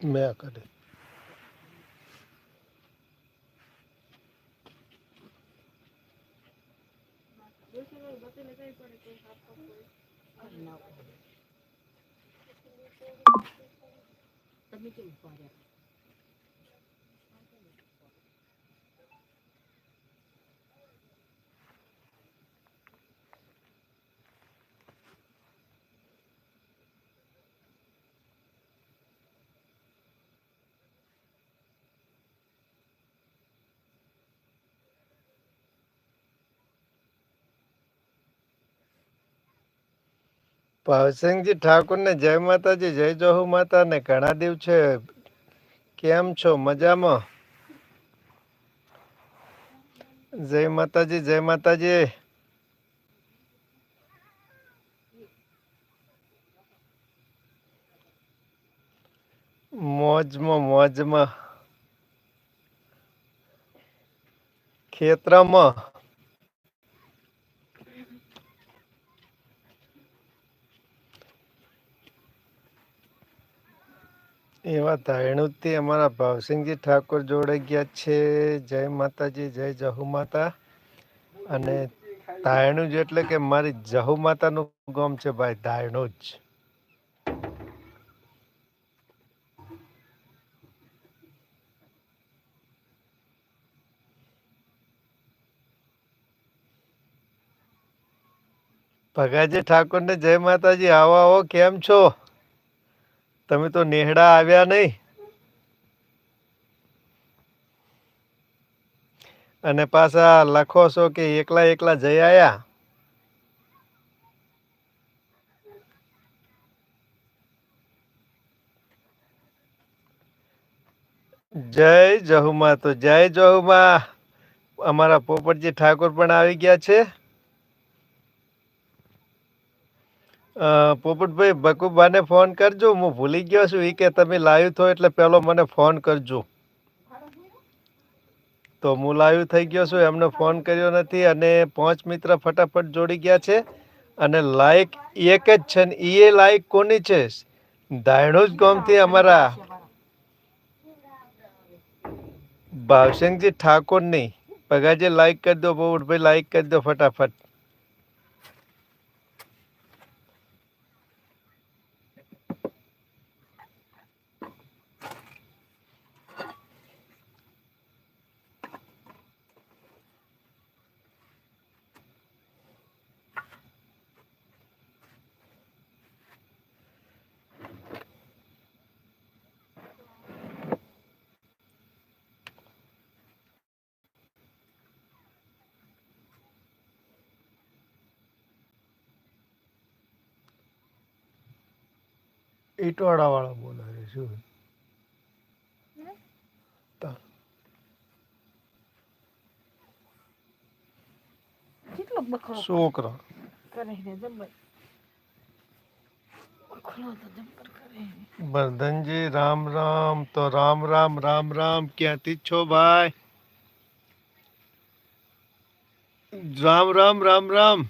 મેં કરી. તમે કેમ પાડ્યા ભાવસિંહજી ઠાકુરને જય માતાજી, જય જોહુ માતા ને ઘણા દિવસે કેમ છો? મજામાં? જય માતાજી જય માતાજી. મોજમાં મોજમાં. ખેતરમાં. એવા ધાયણુથી અમારા ભાવસિંહજી ઠાકોર જોડાઈ ગયા છે. જય માતાજી, જય જહુ માતા. અને ધાયણું જ એટલે કે મારી જહુ માતાનું ગામ છે ભાઈ ધાયણું જ. ભગાજી ઠાકોરને જય માતાજી, આવો આવો, કેમ છો? તમે તો નેહડા આવ્યા નહીં. અને પાછા લખો છો કે એકલા એકલા જઈ આયા? જય જહુમા, તો જય જહુમા. અમારા પોપટજી ઠાકોર પણ આવી ગયા છે. પોપટભાઈ ભકુબાને ફોન કરજો. હું ભૂલી ગયો છું. એ કે તમે લાઈવ થો એટલે પેલો મને ફોન કરજો. તો હું લાઈવ થઈ ગયો છું. એમને ફોન કર્યો નથી અને પાંચ મિત્ર ફટાફટ જોડી ગયા છે. અને લાઈક એક જ છે ને એ લાઈક કોની છે? ધાયણું જ ગામથી અમારા ભાવસિંહજી ઠાકોરની. પગાજી લાઈક કરી દો, પોપટભાઈ લાઈક કરી દો ફટાફટ. ઈટવાડા વાળા બોલે છે શું? છોકરા. વર્ધનજી રામ રામ તો રામ રામ રામ રામ ક્યાંથી છો ભાઈ? રામ રામ રામ રામ.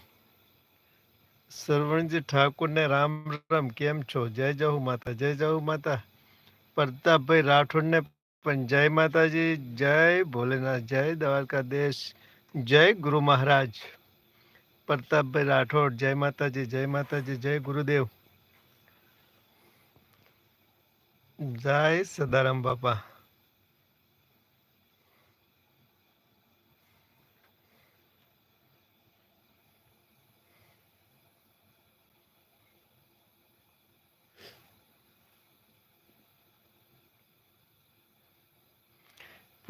સરવણજી ઠાકુરને રામ રામ, કેમ છો? જય જહુ માતા, જય જહુ માતા. પ્રતાપભાઈ રાઠોડને પણ જય માતાજી, જય ભોલેનાથ, જય દ્વારકાધીશ, જય ગુરુ મહારાજ. પ્રતાપભાઈ રાઠોડ, જય માતાજી જય માતાજી, જય ગુરુદેવ. જય સદારામ બાપા.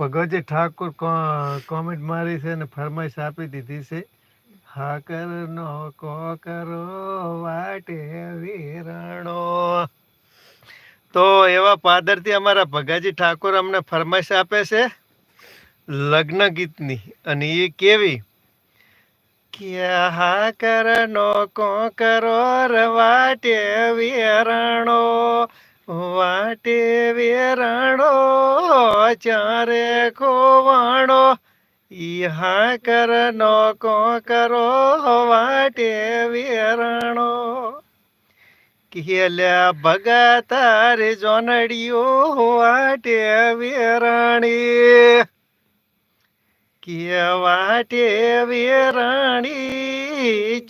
ભગવતજી ઠાકોર કોમેન્ટ મારી છે અને ફરમાઈશ આપી દીધી છે. હા કરનો કો કરો વાટે વીરણો. તો એવા પાદરથી અમારા ભગાજી ઠાકોર અમને ફરમાઈશ આપે છે લગ્ન ગીતની. અને એ કેવી? કે હા કરનો કો કરો રવાટે વેરણો. વાટે વેરાણો, ચારે ખોવાણો. ઈહા કરનો કો કરો, વાટે વેરાણો. કેલ્યા ભગા તારે જોનડીઓ વાટે વેરાણી. કે વાટે વેરાણી,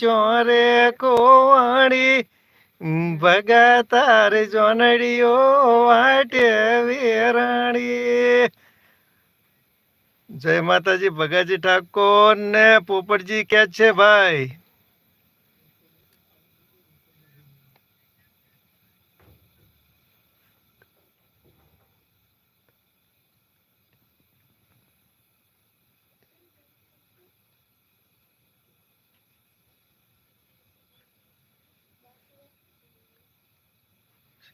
ચોરે કોવાણી ભગા તાર જોનડીઓ વાટે વેરાણી જય માતાજી ભગાજી ઠાકોર ને પોપટજી કે છે ભાઈ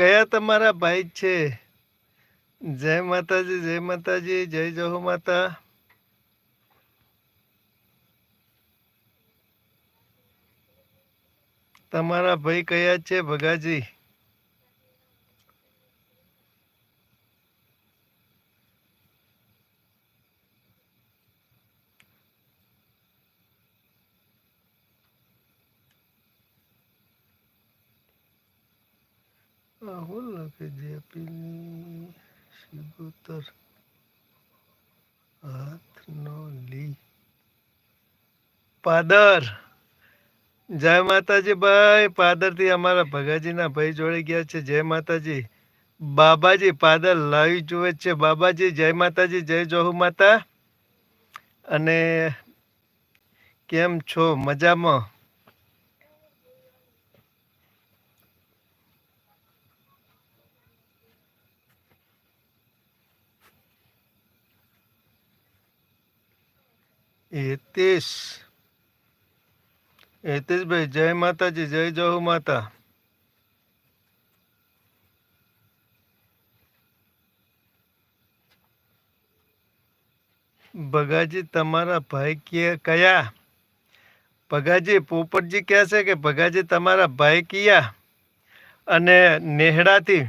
કયા તમારા ભાઈ છે? જય માતાજી જય માતાજી, જય જહો માતા. તમારા ભાઈ કયા છે ભગાજી રાહુલ લખે જેપીની સિગોતર હાથ નો લી પાદર. જય માતાજી ભાઈ. પાદરથી અમારા ભગાજીના ભાઈ જોડે ગયા છે. જય માતાજી. બાબાજી, પાદર લાવી જુએ છે. બાબાજી, જય માતાજી, જય જોહુ માતા. અને કેમ છો? મજામાં? હિતેશ હિતેશભાઈ જય માતાજી, જય જહુ માતા. ભગાજી, તમારા ભાઈ કે કયા? ભગાજી, પોપટજી કહે છે કે ભગાજી, તમારા ભાઈ કયા? અને નેહડાથી,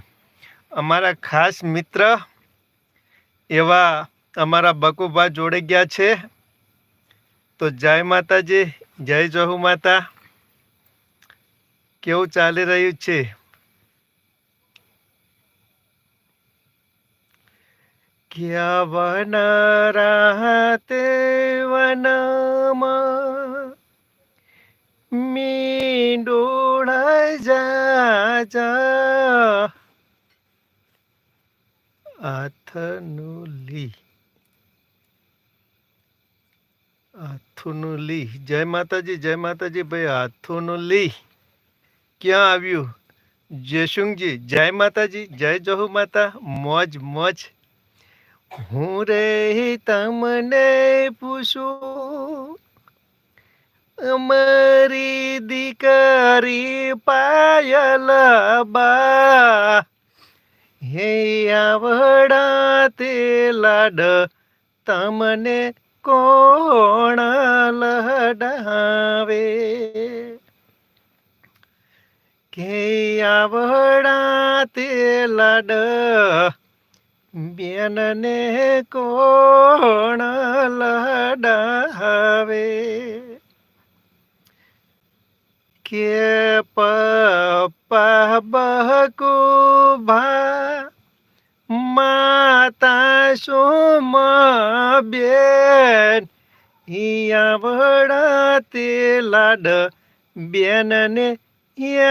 અમારા ખાસ મિત્ર એવા અમારા બકુભા જોડે ગયા છે. તો જય માતાજી, જય જહુ માતા. કેવું ચાલી રહ્યું છે? ક્યાં વન રાતે વનમાં મીંડોળા જા જા. હાથનું લી હાથોનું લી જય માતાજી જય માતાજી ભાઈ, હાથોનું લી ક્યાં આવ્યું? જયશુંગજી જય માતાજી, જય જહુ માતા. મોજ મોજ. હું રે તમને પૂછું, અમારી દીકરી પાયલ બા. હે આવડા તે લાડ તમને કોણ લડાવે કે આવડા તે લાડ બેનને કોણ લડાવે કે પપ્પા બહકુ ભા માતા સોમ બેન આવડા તે લાડ બેનને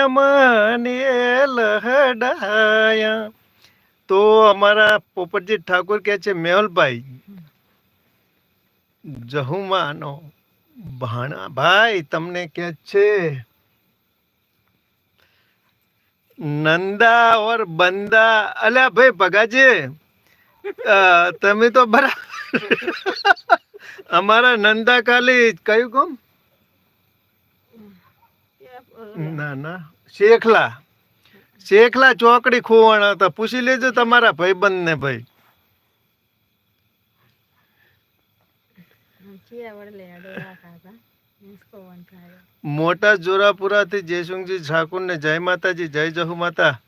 મને લહડાયા. તો અમારા પોપટજી ઠાકોર કહે છે, મેહુલભાઈ, જહુમાનો ભાણા ભાઈ તમને કે છે નંદા ઓર બંદા. અલ્યા ભાઈ ભગાજી તમે તો બરાબર અમારા નંદા કાલી કયું કોમ ના ના. શેખલા. શેખલા ચોકડી ખોવાણ હતા. પૂછી લેજો તમારા ભાઈબંધ ને ભાઈ મોટા જોરાપુરાથી જયસુંગજી ઠાકુર ને જય માતાજી, જય જહુ માતા.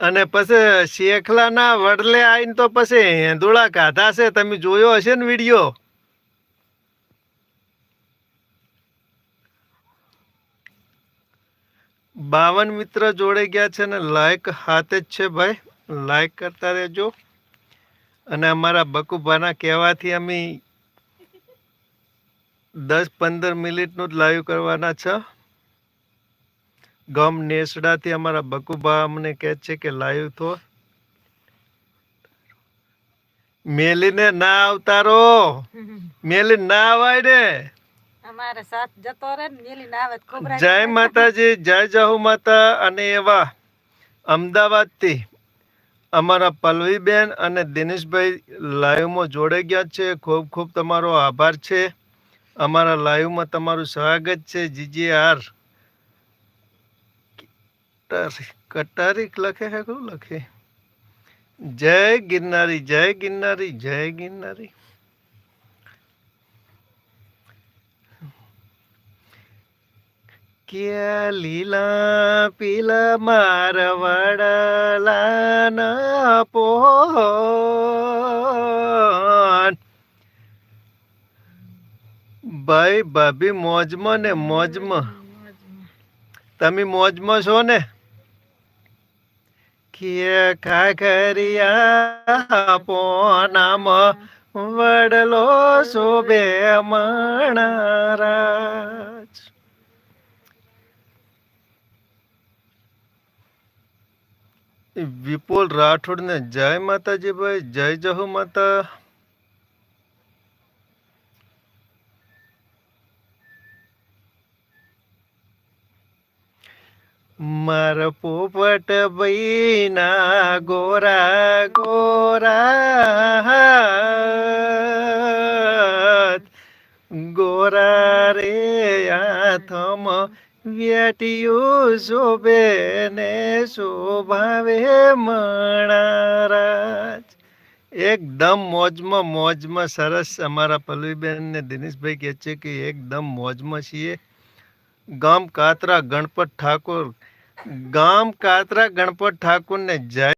અને પછી શેખલાના વડલે આવીને તો પછી હેંદુળા કાઢા છે. તમે જોયો હશે ને વીડિયો? બાવન મિત્ર જોડે ગયા છે ને લાઈક હાથે જ છે ભાઈ. લાઈક કરતા રહેજો. અને અમારા બકુભાના કહેવાથી અમે દસ પંદર મિનિટનું જ લાઈવ કરવાના છે. ગમ નેસડાથી અમારા બકુભા અમને કહે છે કે લાઈવ તો મેલીને ના આવતારો. મેલી ના આવાય ને. જય માતાજી જય જહુ માતા અને એવા અમદાવાદથી અમારા પલ્લવીબેન અને દિનેશભાઈ લાઈવમાં જોડાઈ ગયા છે. ખૂબ ખૂબ તમારો આભાર છે. અમારા લાઈવમાં તમારું સ્વાગત છે. જીજી આર કટારી લખે છે શું લખે? જય ગિરનારી જય ગિરનારી જય ગિરનારી. કે લીલા પીલા વડલાના પોન ભાઈ, ભાભી, મોજમાં ને મોજમાં. તમે મોજમાં છો ને? કે ખાખરિયા પોનામાં વડલો શોભે મણારાજ વિપુલ રાઠોડને જય માતાજી ભાઈ જય જહુ માતા. મારા પોપટ ભાઈ ના ગોરા ગોરા ગોરા રે આથમ વેટિયું શોભે ને શોભાવે મણારાજ. એકદમ મોજમાં મોજમાં સરસ અમારા પલ્લવીબેન ને દિનેશભાઈ કહે છે કે એકદમ મોજમાં છીએ. ગામ કાતરા ગણપત ઠાકોર. ગામ કાતરા ગણપત ઠાકોરને જય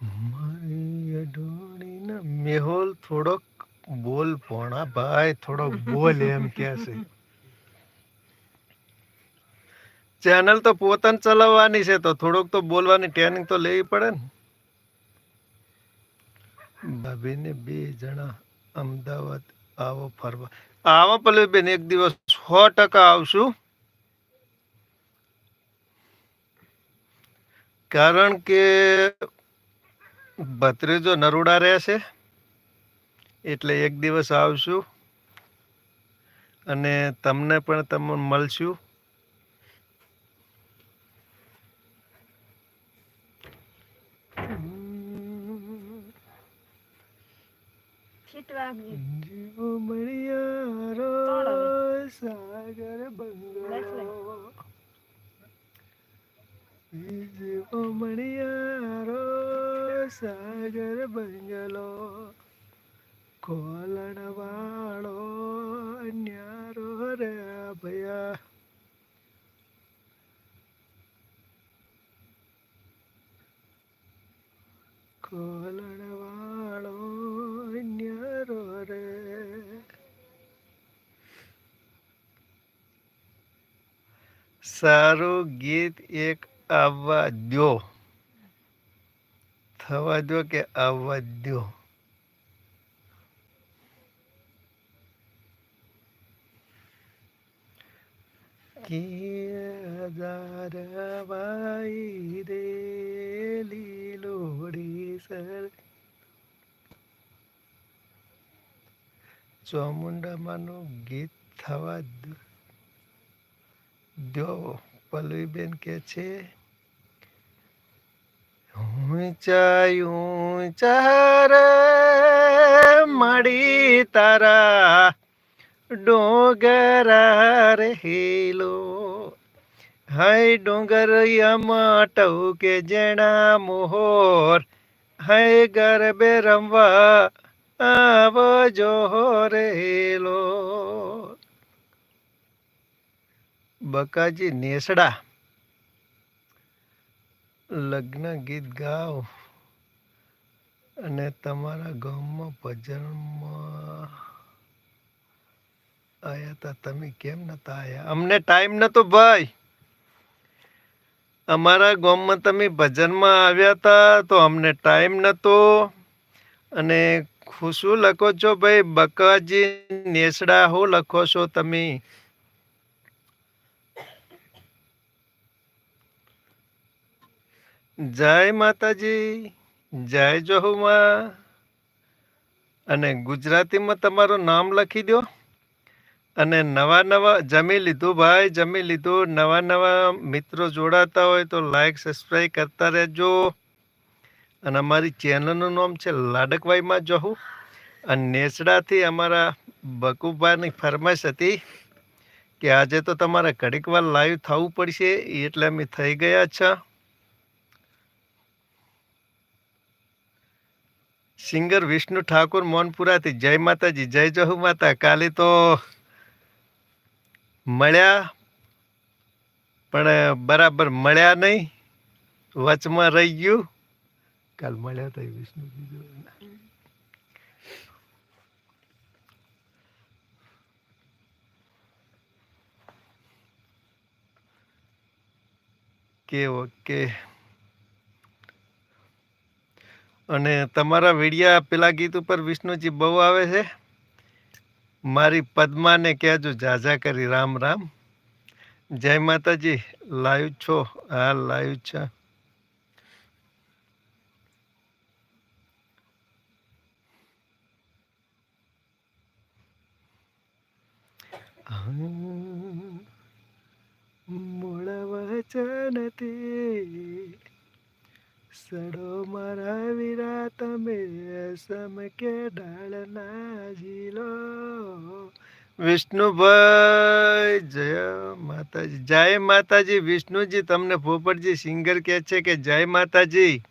મારી અઢોણીના મેહોલ, થોડોક બોલ પોણા ભાઈ, થોડોક બોલ એમ કે છે. ચેનલ તો પોતાને ચલાવવાની છે, તો થોડોક તો બોલવાની ટ્રેનિંગ તો લેવી પડે ને. ભાભીને બે જણા અમદાવાદ આવો ફરવા. આવો પલ્લવી બેન એક દિવસ સો ટકા આવશું. કારણ કે ભત્રીજો નરોડા રહેશે એટલે એક દિવસ આવશું અને તમને પણ તમને મળશું. સાગર બંગલો જીવો મણિયારો સાગર બંગલો કોલણ વાળો ન્યારો રે ભયા. કોલણ વાળો ન્યારો રે. સારું ગીત એક આવવા દો થવા દો કે આવવા દો કે હજાર વાઈ રે લીલોડી સર ચોમુંડામાંનું ગીત થવા દ- પલ્લવીબેન કે છે ઊંચા ઊંચા રે મળી તારા ડોંગરા હેલો. હાય ડોંગરિયામાં કે જેણા મોહોર. હાય ગરબે રમવા આવજો હેલો. બકાજી નેસડા. લગ્ન ગીત ગાઓ. અને તમારા ગામમાં ભજનમાં આયા તા, તમે કેમ નતા આયા? અમને ટાઈમ નતો ભાઈ. અમારા ગામમાં તમે ભજનમાં આવ્યા હતા તો અમને ટાઈમ નતો. અને શું લખો છો ભાઈ, બકાજી નેસડા હું લખો છો તમે. જય માતાજી, જય જોહુમાં. અને ગુજરાતીમાં તમારું નામ લખી દો અને નવા નવા, જમી લીધું ભાઈ, જમી લીધું. નવા નવા મિત્રો જોડાતા હોય તો લાઈક સબસ્ક્રાઈબ કરતા રહેજો. અને અમારી ચેનલનું નામ છે લાડકવાઈમાં જહું. અને નેસડાથી અમારા બકુભાઈની ફરમાઈશ હતી કે આજે તો તમારે ઘડીક વાર લાઈવ થવું પડશે એટલે અમે થઈ ગયા છે. સિંગર વિષ્ણુ ઠાકોર, મોનપુરાથી જય માતાજી, જય જહુ માતા, કાલે તો મળ્યા, પણ બરાબર મળ્યા નહીં. વચમાં રહી ગયું. કાલ મળ્યા હતા વિષ્ણુજી કે ઓકે. અને તમારા વિડિયા પેલા ગીત ઉપર વિષ્ણુજી બહુ આવે છે? મારી પદ્માને કહેજો જાજા કરી, રામ રામ. જય માતાજી લાઈવ છો? હા લાઈવ છે. મૂળ વચન તે સડો મારા વીરા, તમે સમ સમકે ડાળના જીલો વિષ્ણુભાઈ, જય માતાજી. જય માતાજી, વિષ્ણુજી, તમને પોપટજી સિંગર કહે છે કે જય માતાજી.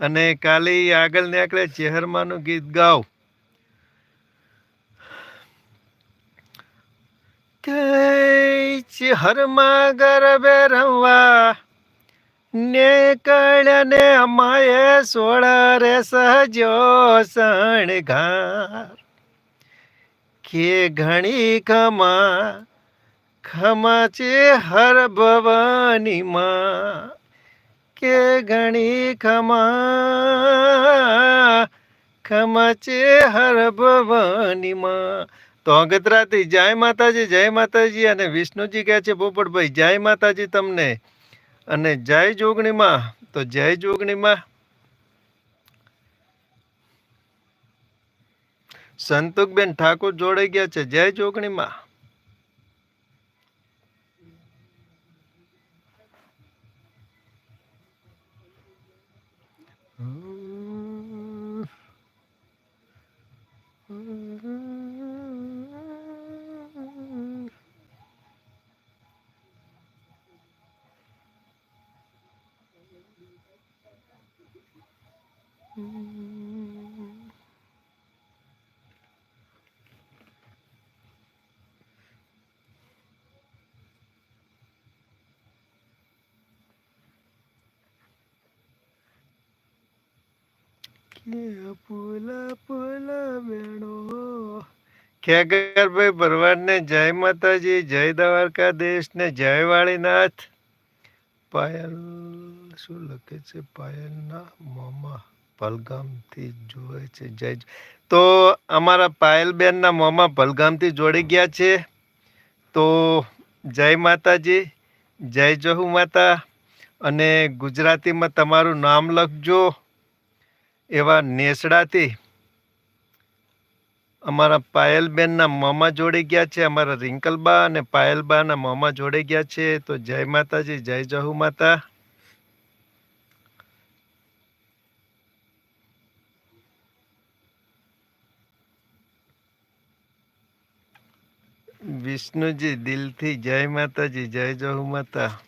અને કાલે આગળ નીકળે ચેહરમાનું ગીત ગાઓ. કે ચેહરમાં ગરબે રમવા. ને અમાએ સોળ રે સહજો શણગાર કે ઘણી ખમા ખમા છે હર ભવાની માં. કે ઘણી ખમા ખમા છે હર ભવાની માં. તો અગતરાથી જય માતાજી જય માતાજી અને વિષ્ણુજી કહે છે પોપટભાઈ જય માતાજી તમને. અને જય જોગણીમાં તો જય જોગણીમાં. સંતુકબેન ઠાકોર જોડાઈ ગયા છે જય જોગણીમાં કે ફૂલા ફૂલા વેણો ખેગરભાઈ ભરવાડને જય માતાજી, જય દ્વારકા દેશ ને જય વાળીનાથ. પાયલ, શું લખે છે? પાયલના મોમાં. પલગામથી જોવે છે, જય તો અમારા પાયલબેનના મોમાં પલગામથી જોડી ગયા છે. તો જય માતાજી, જય જહુ માતા, અને ગુજરાતીમાં તમારું નામ લખજો. એવા નેસડાથી અમારા પાયલબેનના મામા જોડે ગયા છે, અમારા રિંકલબા અને પાયલબાના મામા જોડે ગયા છે. તો જય માતાજી, જય જહુ માતા. વિષ્ણુજી, દિલથી જય માતાજી, જય જહુ માતા.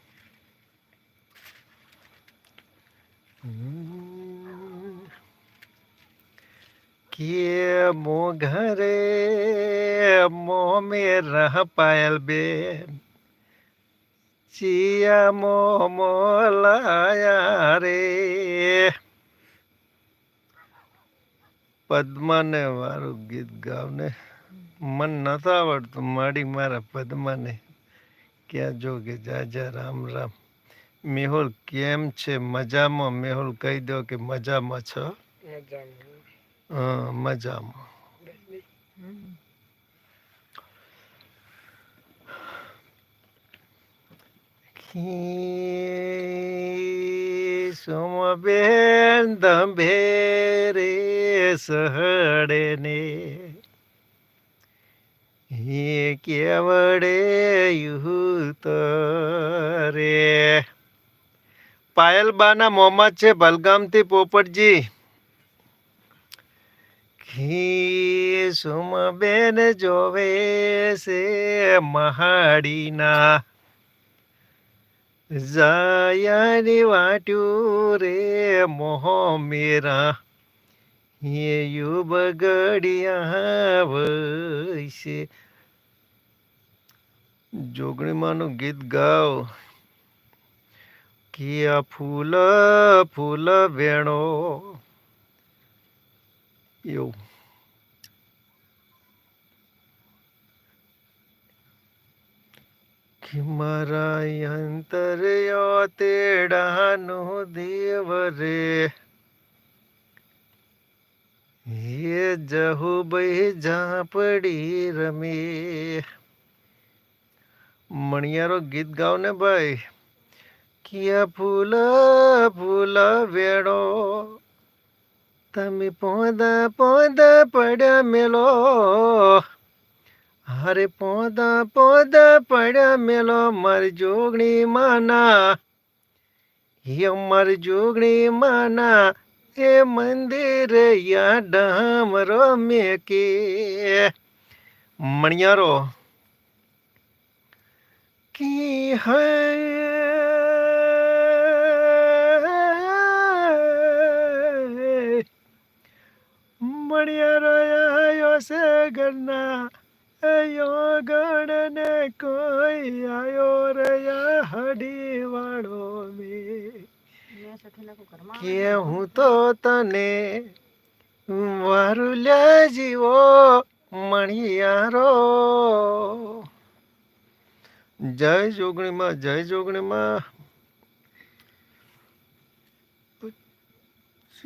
કે મો ઘરે, મો મે રહ પાયલ બેન. ચિયા મો મોલાયા રે. પદ્માને મારું ગીત ગાવને. મન નહોતું આવડતું. માડી મારા પદ્માને ક્યાં જો કે જા જા રામ રામ. મેહુલ કેમ છે? મજામાં? મેહુલ કહી દો કે મજામાં છો? હા મજામાં. સોમબેન દંભેરે સહડે ને હે કેવડે યુત રે પાયલબાના મોહમ્મદ છે બલગામથી પોપટજી. ખી સુમબેન જોવે છે મહાડીના. જાયાની વાટ્યું રે મોહ મેરા યુ બગડિયા વૈશે જોગણીમાંનું ગીત ગાઓ કિયા ફૂલ ફૂલ વેણો એવું મારા અંતર તેડાનો દેવ રે હે જહુ ભાઈ ઝાપડી રમે. મણિયારો ગીત ગાવ ને ભાઈ, કિયા ફૂલ ફૂલ વેડો તમે પોદા પોદા પડ્યા મેલો, હરે પોદા પોદા પડ્યા મેલો, મારી જોગણી માના, હે મારી જોગણી માના એ મંદિર યા ડામરો મેકે મણિયારો, કી હૈ? મણિયારો આયો છે ઘરના આયો ગણને કોઈ આયો રયા હડી વાળો મે. કે હું તો તને વારુલ્યા જીવો મણિયારો. જય જોગણીમાં જય જોગણીમાં.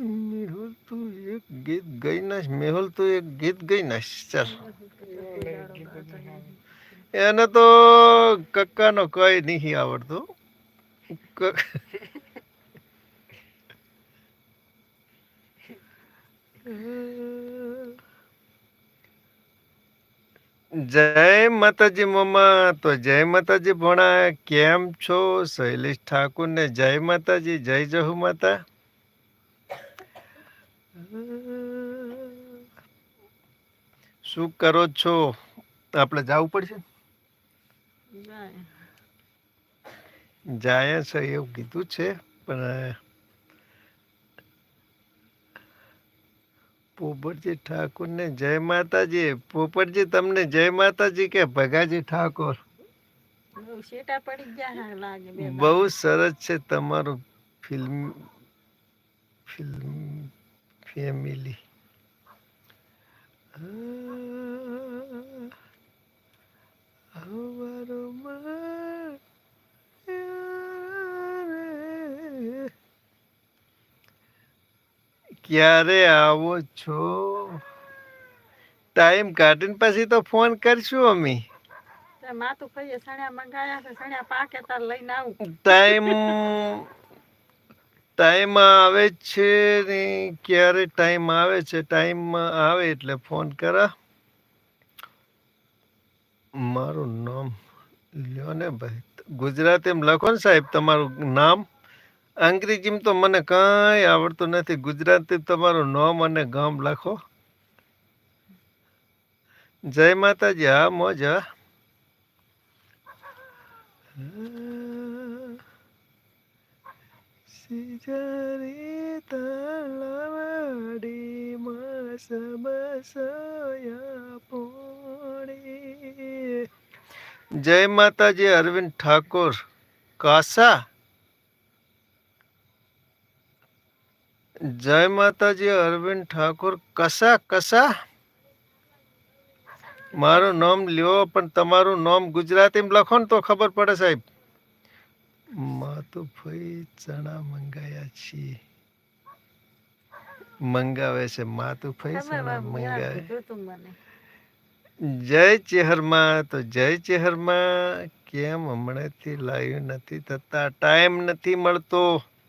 મેહુલ તું એક ગીત ગઈ નાશ. મેહુલ તું એક ગીત ગઈ નાશ. ચાલ. એને તો કક્કાનો કઈ નહીં આવડતું. જય માતાજી મમ્મા તો જય માતાજી ભણા કેમ છો? શૈલેષ ઠાકુર ને જય માતાજી જય જહુ માતા. શું કરો છો? આપણે જવું પડશે? જાય છે એવું કીધું છે પણ પોપટજી ઠાકોર ને જય માતાજી પોપટજી તમને જય માતાજી કે ભગાજી ઠાકોર બહુ સરસ છે તમારું ફિલ્મ ફિલ્મ ફેમિલી ક્યારે આવો છો? ટાઈમ કાઢીને પછી તો ફોન કરશું અમે. ટાઈમ ટાઈમ આવે છે ને ક્યારે ટાઈમ આવે છે? ટાઈમ આવે એટલે ફોન કરા. મારું નામ લ્યો ને ભાઈ ગુજરાતીમાં લખો ને સાહેબ તમારું નામ? અંગ્રેજીમાં તો મને કાંઈ આવડતું નથી. ગુજરાતી તમારું નામ અને ગામ લખો. જય માતાજી. હા, મોજ સિજારી માસ બસયા પોણી. જય માતાજી, અરવિંદ ઠાકોર. કાસા? જય માતાજી અરવિંદ ઠાકોર. કસા કસા મારું નામ લ્યો પણ તમારું નામ ગુજરાતીમાં લખો ને તો ખબર પડે સાહેબ. માતુભાઈ ચણા મંગાયા છીએ. મંગાવે છે માતુભાઈ ફઈ ચણા મંગાવે. જય ચેહરમાં તો જય ચેહરમાં. કેમ હમણાંથી લાઈવ નથી થતા? ટાઈમ નથી મળતો.